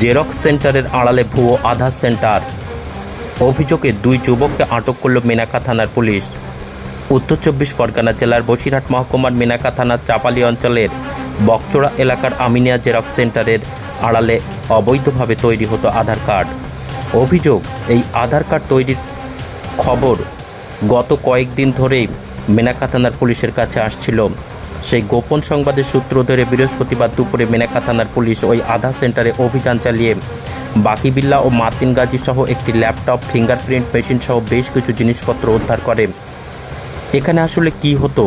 Xerox সেন্টারের আড়ালে ভুয়ো আধার সেন্টার। অভিযোগে দুই যুবককে আটক করল মেনাকা থানার পুলিশ। উত্তর চব্বিশ পরগনা জেলার বসিরহাট মহকুমার মেনাকা থানার চাপালি অঞ্চলের বকচোড়া এলাকার আমিনিয়া জেরক্স সেন্টারের আড়ালে অবৈধভাবে তৈরি হতো আধার কার্ড। অভিযোগ, এই আধার কার্ড তৈরির খবর গত কয়েকদিন ধরেই মেনাকা থানার পুলিশের কাছে আসছিল। সেই গোপন সংবাদের সূত্র ধরে বৃহস্পতিবার দুপুরে মেনাকা থানার পুলিশ ওই আধার সেন্টারে অভিযান চালিয়ে বাকি বিল্লা ও মাতিন গাজী সহ একটি ল্যাপটপ, ফিঙ্গারপ্রিন্ট, মেশিন সহ বেশ কিছু জিনিসপত্র উদ্ধার করে। এখানে আসলে কি হতো?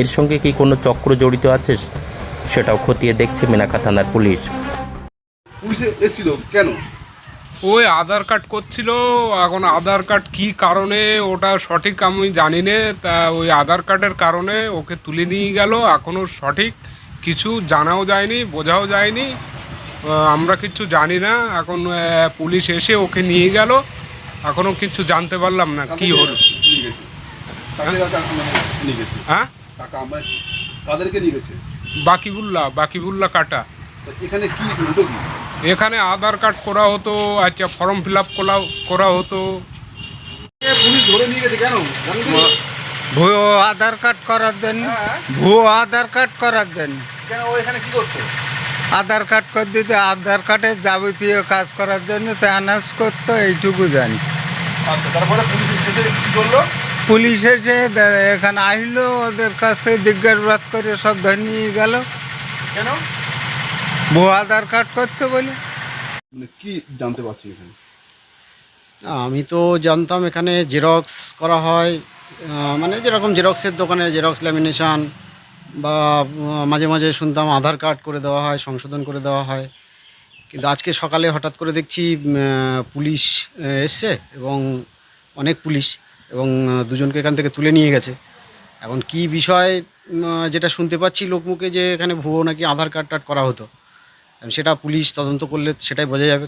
এর সঙ্গে কি কোনো চক্র জড়িত আছে? সেটাও খতিয়ে দেখছে মেনাকা থানার পুলিশ। ওই আধার কার্ড করছিল এখন আধার কার্ড কি কারণে ওটা সঠিক আমি জানি না তা ওই আধার কার্ডের কারণে ওকে তুলে নিয়ে গেল এখনও সঠিক কিছু জানাও যায়নি বোঝাও যায়নি আমরা কিছু জানি না এখন পুলিশ এসে ওকে নিয়ে গেল এখনও কিছু জানতে পারলাম না কি হলো। হ্যাঁ? কাদেরকে নিয়ে গেছে? বাকিবুল্লাহ বাকিবুল্লাহ কাটা। এখানে কি? এখানে আধার কার্ড করা হতো আচ্ছা ফর্ম ফিল আপ করা করা হতো? ভুয়ো আধার কার্ড করার জন্য হ্যাঁ। ভুয়ো আধার কার্ড করার জন্য। কেন ও এখানে কি করতো আধার কার্ড করে দিতে আধার কার্ডের যাবতীয় কাজ করার জন্য তো অ্যানাউন্স করতো এইটুকু জানি। আচ্ছা পুলিশ এসে এখানে আসলো ওদের কাছে জিজ্ঞাসাবাদ করে সব ধরে নিয়ে গেল। কেন? ভুয়ো আধার কার্ড করতে বলে। মানে কি জানতে পারছি এখানে? না, আমি তো জানতাম এখানে জেরক্স করা হয় মানে যেরকম জেরক্সের দোকানে জেরক্স ল্যামিনেশন বা মাঝে মাঝে শুনতাম আধার কার্ড করে দেওয়া হয় সংশোধন করে দেওয়া হয়। কিন্তু আজকে সকালে হঠাৎ করে দেখছি পুলিশ এসছে এবং অনেক পুলিশ এবং দুজনকে এখান থেকে তুলে নিয়ে গেছে। এখন কি বিষয় যেটা শুনতে পাচ্ছি লোকমুখে যে এখানে ভুয়ো নাকি আধার কার্ড টার্ড করা হতো? সেটা পুলিশ তদন্ত করলে সেটাই বোঝা যাবে।